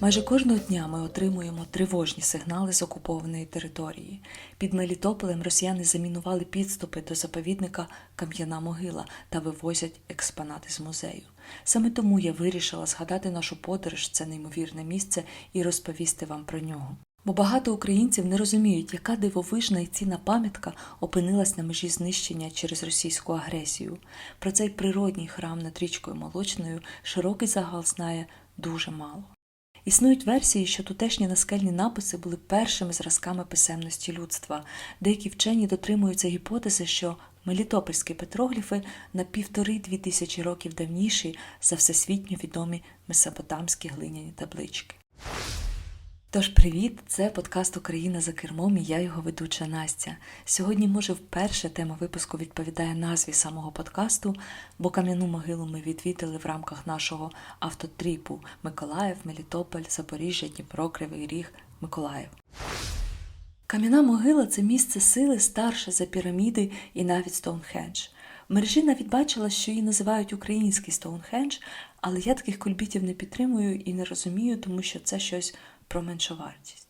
Майже кожного дня ми отримуємо тривожні сигнали з окупованої території. Під Мелітополем росіяни замінували підступи до заповідника Кам'яна могила та вивозять експонати з музею. Саме тому я вирішила згадати нашу подорож це неймовірне місце і розповісти вам про нього. Бо багато українців не розуміють, яка дивовижна і цінна пам'ятка опинилась на межі знищення через російську агресію. Про цей природній храм над річкою Молочною широкий загал знає дуже мало. Існують версії, що тутешні наскельні написи були першими зразками писемності людства. Деякі вчені дотримуються гіпотези, що мелітопольські петрогліфи на півтори-дві тисячі років давніші за всесвітньо відомі месопотамські глиняні таблички. Тож привіт! Це подкаст Україна за кермом і я його ведуча Настя. Сьогодні, може, вперше тема випуску відповідає назві самого подкасту, бо кам'яну могилу ми відвідали в рамках нашого автотріпу Миколаїв, Мелітополь, Запоріжжя, Дніпро, Кривий Ріг, Миколаїв. Кам'яна могила це місце сили старше за піраміди і навіть Стоунхендж. В мережі навіть бачила, що її називають український Стоунхендж, але я таких кульбітів не підтримую і не розумію, тому що це щось про меншовартість.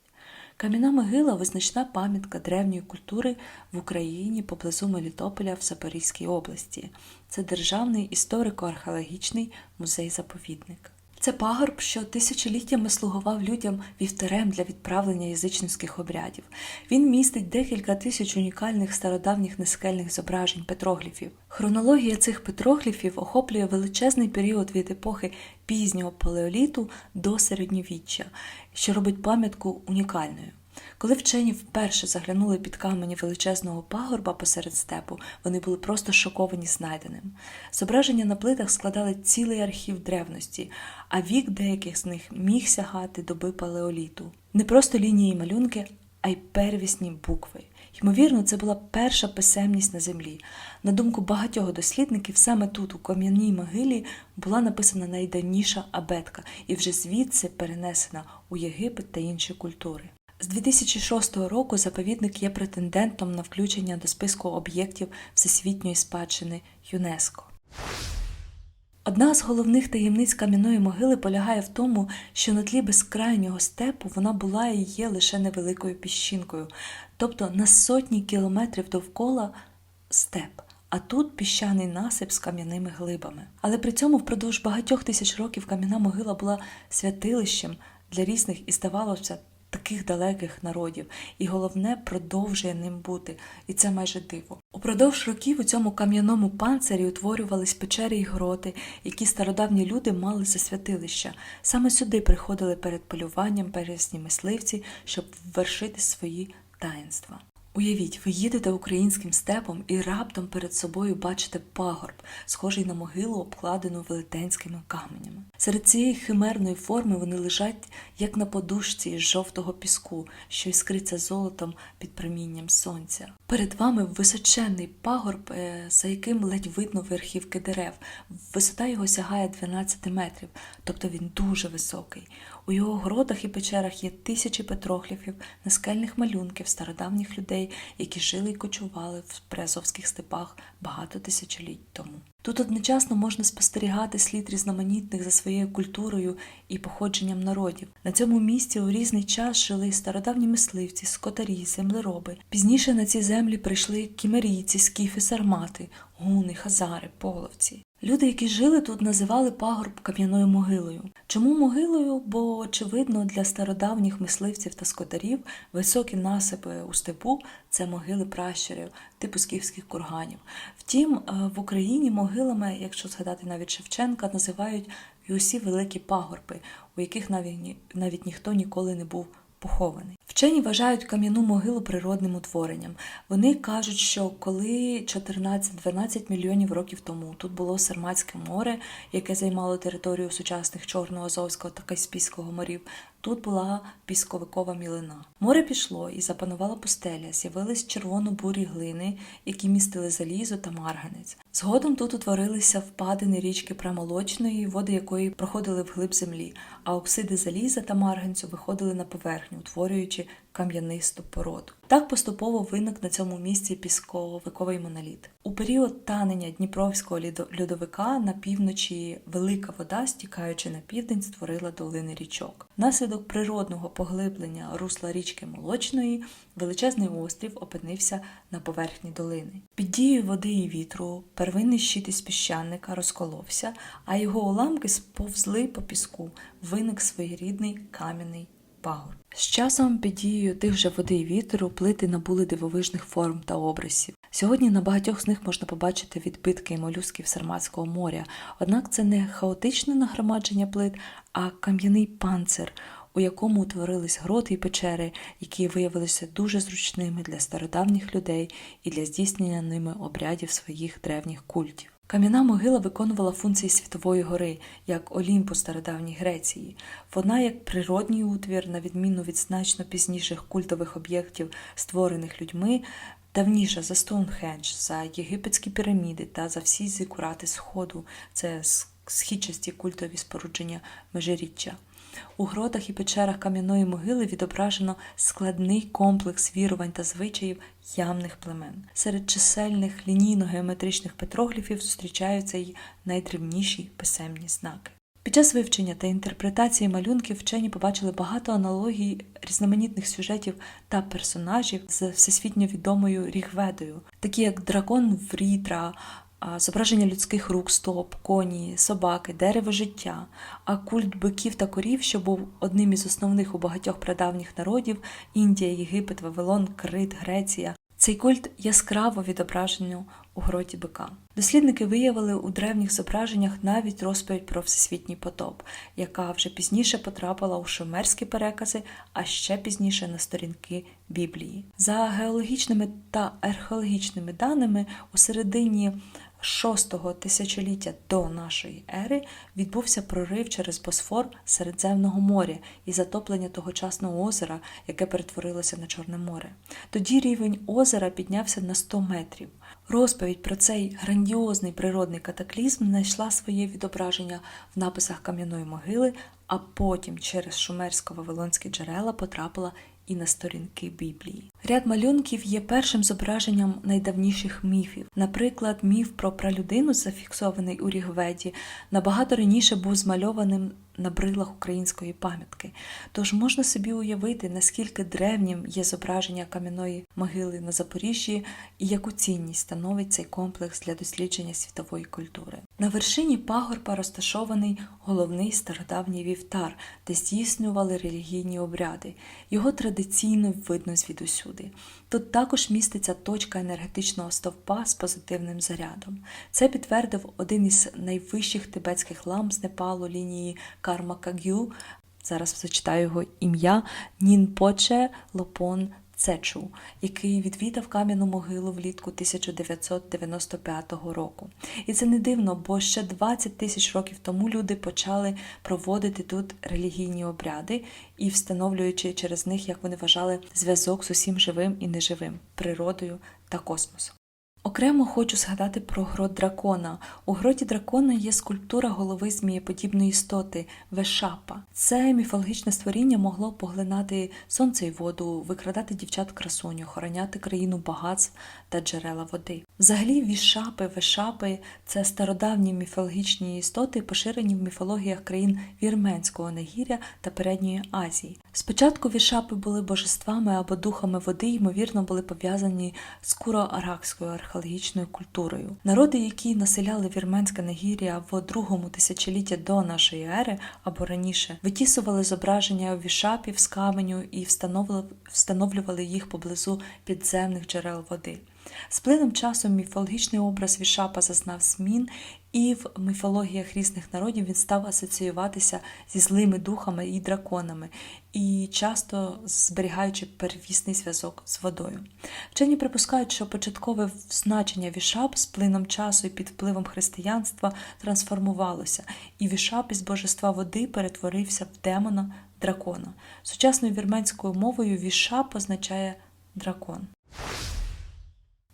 Кам'яна могила визначна пам'ятка древньої культури в Україні поблизу Мелітополя в Запорізькій області. Це державний історико-археологічний музей-заповідник. Це пагорб, що тисячоліттями слугував людям вівтарем для відправлення язичницьких обрядів. Він містить декілька тисяч унікальних стародавніх нескельних зображень петрогліфів. Хронологія цих петрогліфів охоплює величезний період від епохи пізнього палеоліту до середньовіччя, що робить пам'ятку унікальною. Коли вчені вперше заглянули під камені величезного пагорба посеред степу, вони були просто шоковані знайденим. Зображення на плитах складали цілий архів древності, а вік деяких з них міг сягати доби палеоліту. Не просто лінії і малюнки, а й первісні букви. Ймовірно, це була перша писемність на землі. На думку багатьох дослідників, саме тут, у кам'яній могилі, була написана найдавніша абетка і вже звідси перенесена у Єгипет та інші культури. З 2006 року заповідник є претендентом на включення до списку об'єктів всесвітньої спадщини ЮНЕСКО. Одна з головних таємниць кам'яної могили полягає в тому, що на тлі безкрайнього степу вона була і є лише невеликою піщинкою, тобто на сотні кілометрів довкола степ. А тут піщаний насип з кам'яними глибами. Але при цьому впродовж багатьох тисяч років кам'яна могила була святилищем для різних і здавалося таких далеких народів, і головне продовжує ним бути, і це майже диво. Упродовж років у цьому кам'яному панцирі утворювались печері й гроти, які стародавні люди мали за святилища. Саме сюди приходили перед полюванням пересні мисливці, щоб ввершити свої таїнства. Уявіть, ви їдете українським степом і раптом перед собою бачите пагорб, схожий на могилу, обкладену велетенськими каменями. Серед цієї химерної форми вони лежать, як на подушці із жовтого піску, що іскриться золотом під промінням сонця. Перед вами височенний пагорб, е, за яким ледь видно верхівки дерев. Висота його сягає 12 метрів, тобто він дуже високий. У його гротах і печерах є тисячі петрогліфів, наскельних малюнків стародавніх людей, які жили і кочували в Приазовських степах багато тисячоліть тому. Тут одночасно можна спостерігати слід різноманітних за своєю культурою і походженням народів. На цьому місці у різний час жили стародавні мисливці, скотарі, землероби. Пізніше на ці землі прийшли кімерійці, скіфи, сармати, гуни, хазари, половці. Люди, які жили тут, називали пагорб кам'яною могилою. Чому могилою? Бо, очевидно, для стародавніх мисливців та скотарів високі насипи у степу це могили пращурів, типу скіфських курганів. Втім, е, в Україні могилами, якщо згадати навіть Шевченка, називають і усі великі пагорби, у яких навіть, навіть ніхто ніколи не був похований. Вчені вважають кам'яну могилу природним утворенням. Вони кажуть, що коли 14-12 мільйонів років тому тут було Сарматське море, яке займало територію сучасних Чорного, Азовського та Каспійського морів, тут була пісковикова мілина. Море пішло і запанувала пустеля, з'явились червоно-бурі глини, які містили залізо та марганець. Згодом тут утворилися впадини річки Прамолочної, води якої проходили вглиб землі, а оксиди заліза та марганцю виходили на поверхню, утворюючи кам'янисту породу. Так поступово виник на цьому місці пісковиковий моноліт. У період танення Дніпровського льодовика на півночі велика вода, стікаючи на південь, створила долини річок. Внаслідок природного поглиблення русла річки Молочної величезний острів опинився на поверхні долини. Під дією води і вітру первинний щит із піщаника розколовся, а його уламки сповзли по піску. Виник своєрідний кам'яний пагор. З часом під дією тих же води і вітру плити набули дивовижних форм та образів. Сьогодні на багатьох з них можна побачити відбитки молюсків Сарматського моря, однак це не хаотичне нагромадження плит, а кам'яний панцир, у якому утворились гроти і печери, які виявилися дуже зручними для стародавніх людей і для здійснення ними обрядів своїх древніх культів. Кам'яна могила виконувала функції Світової гори, як Олімпу стародавній Греції. Вона, як природній утвір, на відміну від значно пізніших культових об'єктів, створених людьми, давніша за Стоунхендж, за єгипетські піраміди та за всі зікурати Сходу, це східчасті культові спорудження межиріччя. У гротах і печерах кам'яної могили відображено складний комплекс вірувань та звичаїв ямних племен. Серед чисельних лінійно-геометричних петрогліфів зустрічаються й найдревніші писемні знаки. Під час вивчення та інтерпретації малюнків вчені побачили багато аналогій різноманітних сюжетів та персонажів з всесвітньо відомою Рігведою, такі як дракон Врітра, зображення людських рук, стоп, коні, собаки, дерево життя, а культ биків та корів, що був одним із основних у багатьох прадавніх народів Індія, Єгипет, Вавилон, Крит, Греція. Цей культ яскраво відображено у гроті бика. Дослідники виявили у древніх зображеннях навіть розповідь про всесвітній потоп, яка вже пізніше потрапила у шумерські перекази, а ще пізніше на сторінки Біблії. За геологічними та археологічними даними, у середині шостого тисячоліття до нашої ери відбувся прорив через Босфор Середземного моря і затоплення тогочасного озера, яке перетворилося на Чорне море. Тоді рівень озера піднявся на 100 метрів. Розповідь про цей грандіозний природний катаклізм знайшла своє відображення в написах кам'яної могили, а потім через шумерсько-вавилонські джерела потрапила і на сторінки Біблії. Ряд малюнків є першим зображенням найдавніших міфів. Наприклад, міф про пралюдину, зафіксований у Рігведі, набагато раніше був змальованим на брилах української пам'ятки. Тож можна собі уявити, наскільки древнім є зображення кам'яної могили на Запоріжжі і яку цінність становить цей комплекс для дослідження світової культури. На вершині пагорба розташований головний стародавній вівтар, де здійснювали релігійні обряди. Його традиційно видно звідусюди. Тут також міститься точка енергетичного стовпа з позитивним зарядом. Це підтвердив один із найвищих тибетських лам з Непалу лінії Карма Кагю. Зараз зачитаю його ім'я Нінпоче Лопон Цечу, який відвідав кам'яну могилу влітку 1995 року. І це не дивно, бо ще 20 тисяч років тому люди почали проводити тут релігійні обряди і встановлюючи через них, як вони вважали, зв'язок з усім живим і неживим, природою та космосом. Окремо хочу згадати про грот дракона. У гроті дракона є скульптура голови змієподібної істоти Вешапа. Це міфологічне створіння могло поглинати сонце і воду, викрадати дівчат красуню, охороняти країну багатств та джерела води. Взагалі, вішапи, вешапи це стародавні міфологічні істоти, поширені в міфологіях країн Вірменського нагір'я та Передньої Азії. Спочатку вішапи були божествами або духами води, ймовірно, були пов'язані з куро-аракською археологічною культурою. Народи, які населяли вірменське нагір'я в другому тисячолітті до нашої ери або раніше, витісували зображення вішапів з каменю і встановлювали їх поблизу підземних джерел води. З плином часу міфологічний образ Вішапа зазнав змін, і в міфологіях різних народів він став асоціюватися зі злими духами і драконами, і часто зберігаючи первісний зв'язок з водою. Вчені припускають, що початкове значення Вішап з плином часу і під впливом християнства трансформувалося, і Вішап із божества води перетворився в демона дракона. Сучасною вірменською мовою Вішап означає дракон.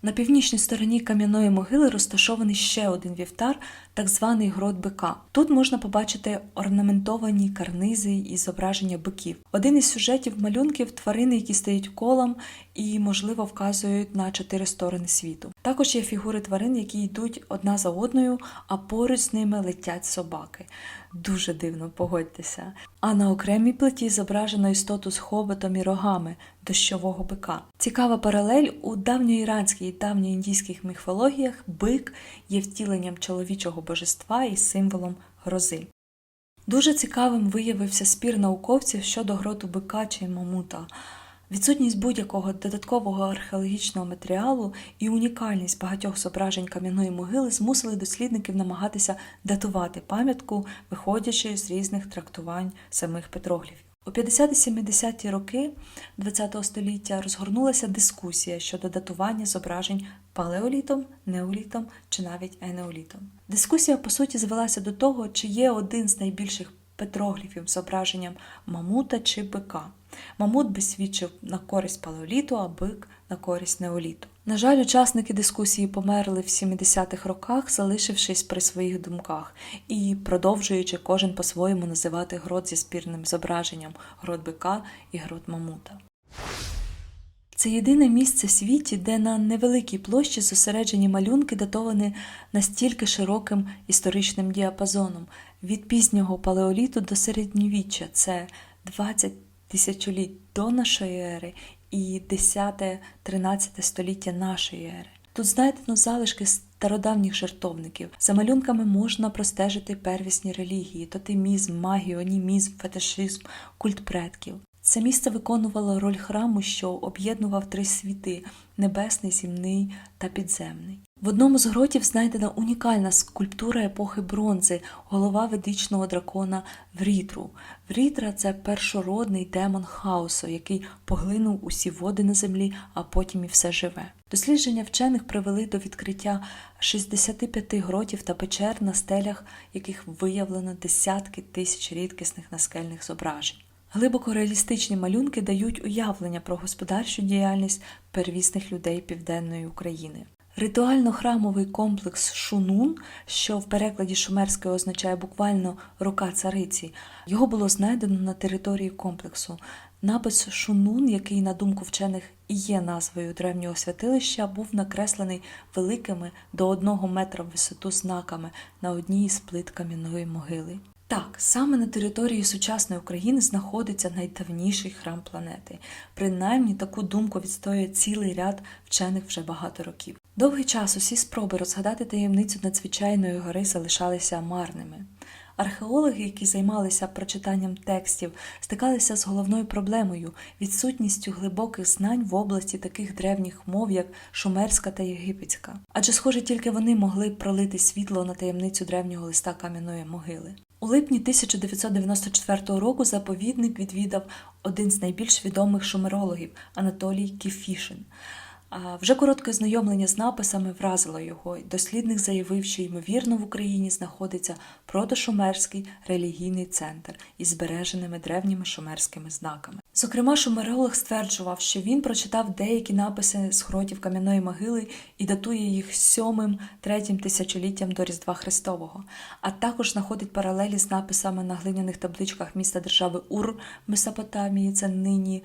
На північній стороні кам'яної могили розташований ще один вівтар, так званий грот бика. Тут можна побачити орнаментовані карнизи і зображення биків. Один із сюжетів малюнків тварини, які стають колом і, можливо, вказують на чотири сторони світу. Також є фігури тварин, які йдуть одна за одною, а поруч з ними летять собаки. Дуже дивно, погодьтеся. А на окремій плиті зображено істоту з хоботом і рогами дощового бика. Цікава паралель у давньоіранській і давньоіндійських міфологіях бик є втіленням чоловічого божества і символом грози. Дуже цікавим виявився спір науковців щодо гроту бика чи мамута. Відсутність будь-якого додаткового археологічного матеріалу і унікальність багатьох зображень кам'яної могили змусили дослідників намагатися датувати пам'ятку, виходячи з різних трактувань самих петрогліфів. У 50-70-ті роки ХХ століття розгорнулася дискусія щодо датування зображень палеолітом, неолітом чи навіть енеолітом. Дискусія по суті звелася до того, чи є один з найбільших петрогліфів зображенням мамута чи бика. Мамут би свідчив на користь палеоліту, а бик на користь неоліту. На жаль, учасники дискусії померли в 70-х роках, залишившись при своїх думках і продовжуючи кожен по-своєму називати грот зі спірним зображенням грот бика і грот мамута. Це єдине місце в світі, де на невеликій площі зосереджені малюнки датовані настільки широким історичним діапазоном від пізнього палеоліту до середньовіччя. Це 20 тисячоліть до нашої ери і 10-13 століття нашої ери. Тут знайдено залишки стародавніх жертовників. За малюнками можна простежити первісні релігії, тотемізм, магію, анімізм, фетишизм, культ предків. Це місце виконувало роль храму, що об'єднував три світи небесний, земний та підземний. В одному з гротів знайдена унікальна скульптура епохи бронзи, голова ведичного дракона Врітру. Врітра це першородний демон хаосу, який поглинув усі води на землі, а потім і все живе. Дослідження вчених привели до відкриття 65 гротів та печер, на стелях яких виявлено десятки тисяч рідкісних наскельних зображень. Глибоко реалістичні малюнки дають уявлення про господарчу діяльність первісних людей Південної України. Ритуально-храмовий комплекс Шунун, що в перекладі шумерської означає буквально рука цариці, його було знайдено на території комплексу. Напис Шунун, який, на думку вчених, і є назвою древнього святилища, був накреслений великими до одного метра в висоту знаками на одній із плит кам'яної могили. Так, саме на території сучасної України знаходиться найдавніший храм планети. Принаймні таку думку відстоює цілий ряд вчених вже багато років. Довгий час усі спроби розгадати таємницю надзвичайної гори залишалися марними. Археологи, які займалися прочитанням текстів, стикалися з головною проблемою відсутністю глибоких знань в області таких древніх мов, як шумерська та єгипетська. Адже, схоже, тільки вони могли пролити світло на таємницю древнього листа кам'яної могили. У липні 1994 року заповідник відвідав один з найбільш відомих шумерологів Анатолій Кіфішин. Вже коротке знайомлення з написами вразило його. Дослідник заявив, що ймовірно в Україні знаходиться протошумерський релігійний центр із збереженими древніми шумерськими знаками. Зокрема, шумеролог стверджував, що він прочитав деякі написи з гротів кам'яної могили і датує їх сьомим третім тисячоліттям до Різдва Христового, а також знаходить паралелі з написами на глиняних табличках міста держави Ур Месопотамії, це нині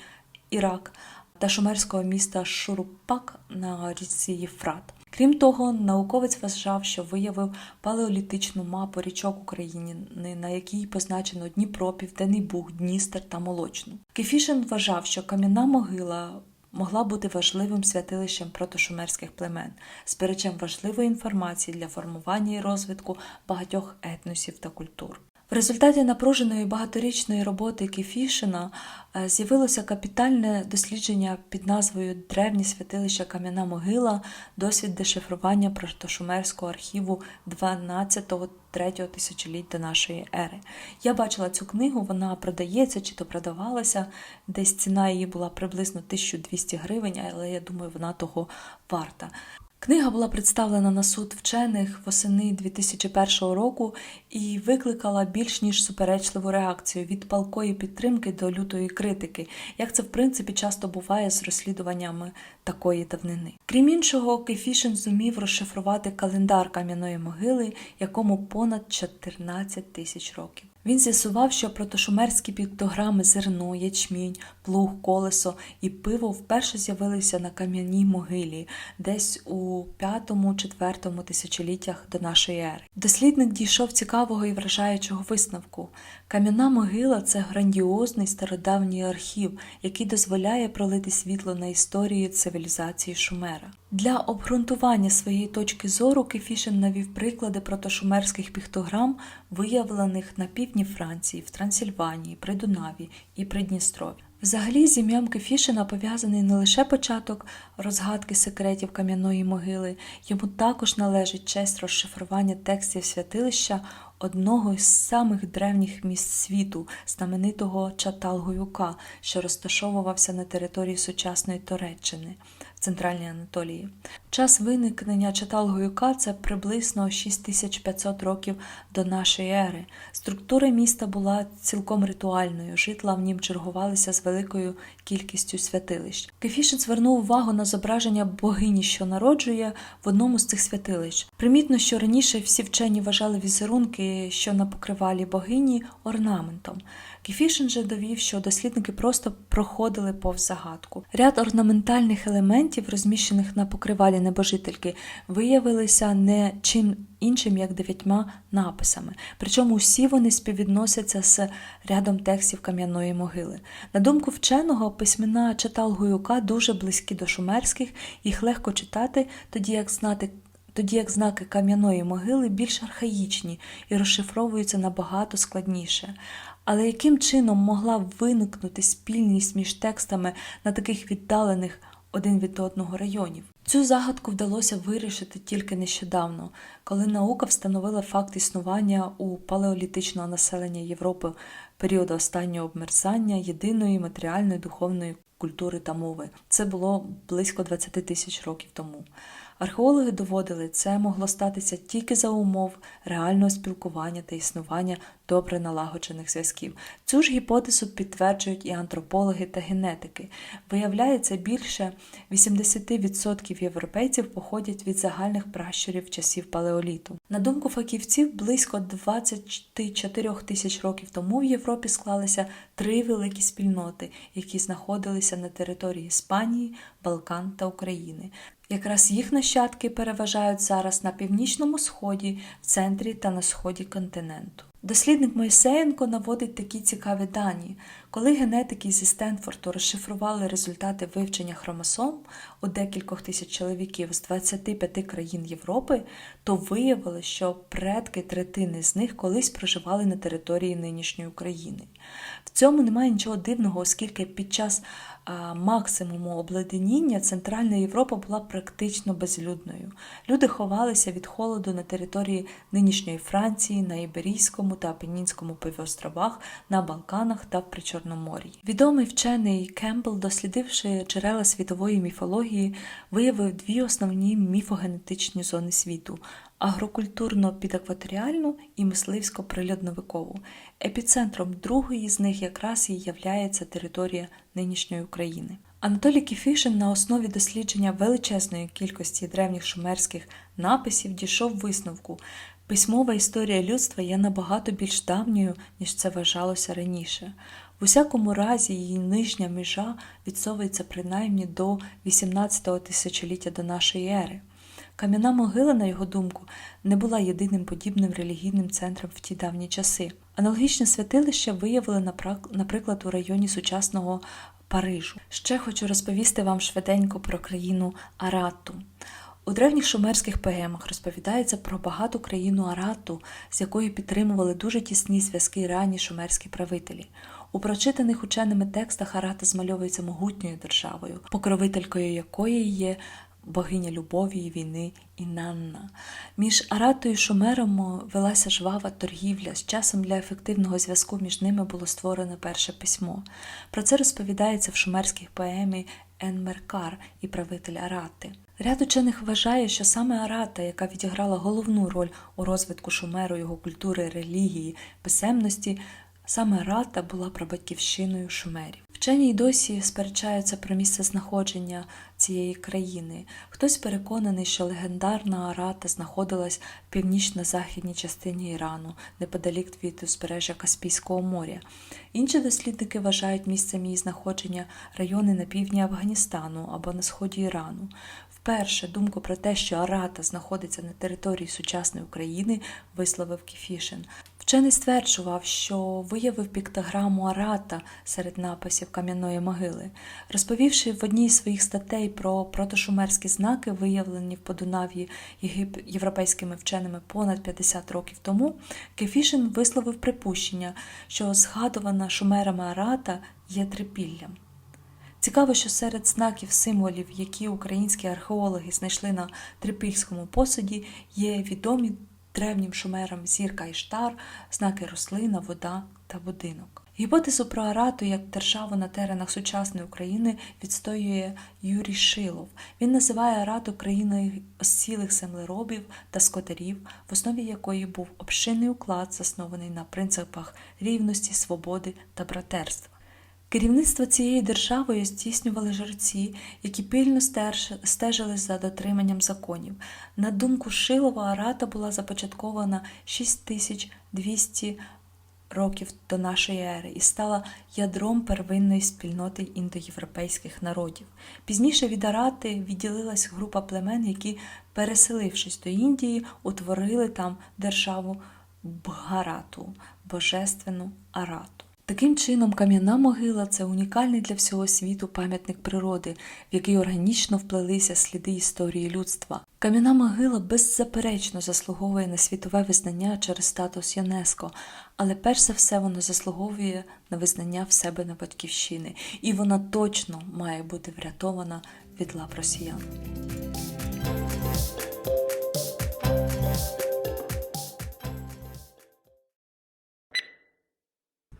Ірак та шумерського міста Шурупак на річці Єфрат. Крім того, науковець вважав, що виявив палеолітичну мапу річок України, на якій позначено Дніпро, Південний Буг, Дністер та Молочну. Кефішин вважав, що кам'яна могила могла бути важливим святилищем протошумерських племен, зберечем важливої інформації для формування і розвитку багатьох етносів та культур. В результаті напруженої багаторічної роботи Кефішина е, з'явилося капітальне дослідження під назвою Древні святилища Кам'яна могила, досвід дешифрування протошумерського архіву 12-3 тисячоліття нашої ери. Я бачила цю книгу, вона продається чи то продавалася. Десь ціна її була приблизно 1200 гривень, але я думаю, вона того варта. Книга була представлена на суд вчених восени 2001 року і викликала більш ніж суперечливу реакцію від палкої підтримки до лютої критики, як це в принципі часто буває з розслідуваннями такої давнини. Крім іншого, Кефішин зумів розшифрувати календар кам'яної могили, якому понад 14 тисяч років. Він з'ясував, що протошумерські піктограми зерно, ячмінь, плуг, колесо і пиво вперше з'явилися на кам'яній могилі десь у 5-4 тисячоліттях до нашої ери. Дослідник дійшов цікавого і вражаючого висновку. Кам'яна могила це грандіозний стародавній архів, який дозволяє пролити світло на історію цивілізації Шумера. Для обґрунтування своєї точки зору Кефішин навів приклади протошумерських піктограм, виявлених на півдні Франції, в Трансильванії, Придунаві і Придністрові. Взагалі, з ім'ям Кефішина пов'язаний не лише початок розгадки секретів кам'яної могили, йому також належить честь розшифрування текстів святилища одного із самих древніх міст світу, знаменитого Чаталгуюка, що розташовувався на території сучасної Туреччини в Центральній Анатолії. Час виникнення Чаталгуюка це приблизно 6500 років до нашої ери. Структура міста була цілком ритуальною, житла в нім чергувалися з великою кількістю святилищ. Кефішин звернув увагу на зображення богині, що народжує в одному з цих святилищ. Примітно, що раніше всі вчені вважали візерунки, що на покривалі богині, орнаментом. Кефішин же довів, що дослідники просто проходили повз загадку. Ряд орнаментальних елементів, розміщених на покривалі небожительки, виявилися не чим іншим як дев'ятьма написами. Причому усі вони співвідносяться з рядом текстів кам'яної могили. На думку вченого, письмена Чаталгуюка дуже близькі до шумерських, їх легко читати, тоді як знати. Тоді як знаки кам'яної могили більш архаїчні і розшифровуються набагато складніше. Але яким чином могла виникнути спільність між текстами на таких віддалених один від одного районів? Цю загадку вдалося вирішити тільки нещодавно, коли наука встановила факт існування у палеолітичного населення Європи періоду останнього обмерзання єдиної матеріальної духовної культури та мови. Це було близько 20 тисяч років тому. Археологи доводили, це могло статися тільки за умов реального спілкування та існування добре налагоджених зв'язків. Цю ж гіпотезу підтверджують і антропологи та генетики. Виявляється, більше 80% європейців походять від загальних пращурів часів палеоліту. На думку фахівців, близько 24 тисяч років тому в Європі склалися три великі спільноти, які знаходилися на території Іспанії, Балкан та України. Якраз їх нащадки переважають зараз на північному сході, в центрі та на сході континенту. Дослідник Мойсеєнко наводить такі цікаві дані. Коли генетики зі Стенфорду розшифрували результати вивчення хромосом у декількох тисяч чоловіків з 25 країн Європи, то виявили, що предки третини з них колись проживали на території нинішньої України. Цьому немає нічого дивного, оскільки під час максимуму обледеніння Центральна Європа була практично безлюдною. Люди ховалися від холоду на території нинішньої Франції, на Іберійському та Апенінському півостровах, на Балканах та в Причорномор'ї. Відомий вчений Кембл, дослідивши джерела світової міфології, виявив дві основні міфогенетичні зони світу агрокультурно-підекваторіальну і мисливсько-прильодновикову. Епіцентром другої з них якраз і являється територія нинішньої України. Анатолій Кіфішин на основі дослідження величезної кількості древніх шумерських написів дійшов висновку. Письмова історія людства є набагато більш давньою, ніж це вважалося раніше. В усякому разі, її нижня межа відсовується принаймні до 18-го тисячоліття до нашої ери. Кам'яна могила, на його думку, не була єдиним подібним релігійним центром в ті давні часи. Аналогічне святилище виявили, наприклад, у районі сучасного Парижу. Ще хочу розповісти вам швиденько про країну Арату. У древніх шумерських поемах розповідається про багату країну Арату, з якою підтримували дуже тісні зв'язки ранні шумерські правителі. У прочитаних ученими текстах Арата змальовується могутньою державою, покровителькою якої є богиня любові і війни Інанна. Між Аратою і Шумером велася жвава торгівля. З часом для ефективного зв'язку між ними було створено перше письмо. Про це розповідається в шумерських поемі Енмеркар і правитель Арати. Ряд учених вважає, що саме Арата, яка відіграла головну роль у розвитку Шумеру, його культури, релігії, писемності, саме Арата була прабатьківщиною шумерів. Вчені й досі сперечаються про місце знаходження цієї країни. Хтось переконаний, що легендарна Арата знаходилась в північно-західній частині Ірану, неподалік від узбережжя Каспійського моря. Інші дослідники вважають місцем її знаходження райони на півдні Афганістану або на сході Ірану. Вперше думку про те, що Арата знаходиться на території сучасної України, висловив Кіфішин. Вчений стверджував, що виявив піктограму Арата серед написів кам'яної могили. Розповівши в одній з своїх статей про протошумерські знаки, виявлені в Подунав'ї європейськими вченими понад 50 років тому, Кефішин висловив припущення, що згадувана шумерами Арата є трипіллям. Цікаво, що серед знаків символів, які українські археологи знайшли на трипільському посуді, є відомі древнім шумерам зірка і штар, знаки рослина, вода та будинок. Гіпотезу про Арату як державу на теренах сучасної України відстоює Юрій Шилов. Він називає Арату країною осілих землеробів та скотарів, в основі якої був общинний уклад, заснований на принципах рівності, свободи та братерства. Керівництво цією державою здійснювали жреці, які пильно стежили за дотриманням законів. На думку Шилова, Арата була започаткована 6200 років до нашої ери і стала ядром первинної спільноти індоєвропейських народів. Пізніше від Арати відділилась група племен, які, переселившись до Індії, утворили там державу Бгарату, божественну Арату. Таким чином, кам'яна могила це унікальний для всього світу пам'ятник природи, в який органічно вплелися сліди історії людства. Кам'яна могила беззаперечно заслуговує на світове визнання через статус ЮНЕСКО, але перш за все воно заслуговує на визнання в себе на батьківщини, і вона точно має бути врятована від лап росіян.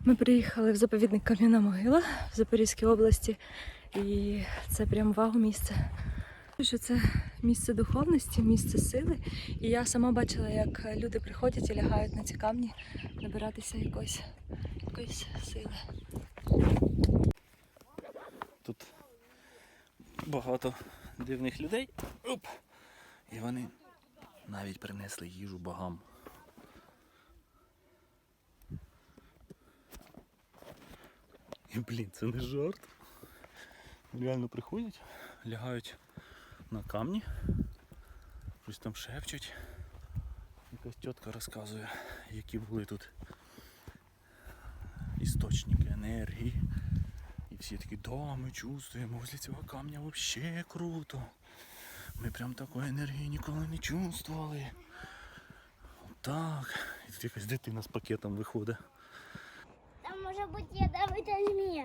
Ми приїхали в заповідник Кам'яна могила в Запорізькій області, і це прям вау місце. Що це місце духовності, місце сили. І я сама бачила, як люди приходять і лягають на ці камні набиратися якоїсь, якоїсь сили. Тут багато дивних людей. Оп! І вони навіть принесли їжу богам. Блін, це не жарт. Реально приходять, лягають на камні, щось там шепчуть. Якась тітка розказує, які були тут істочники енергії. І всі такі, да, ми чувствуємо, возле цього камня вообще круто. Ми прям такої енергії ніколи не чувствували. Так. І тут якась дитина з пакетом виходить. Може бути ядовита змія.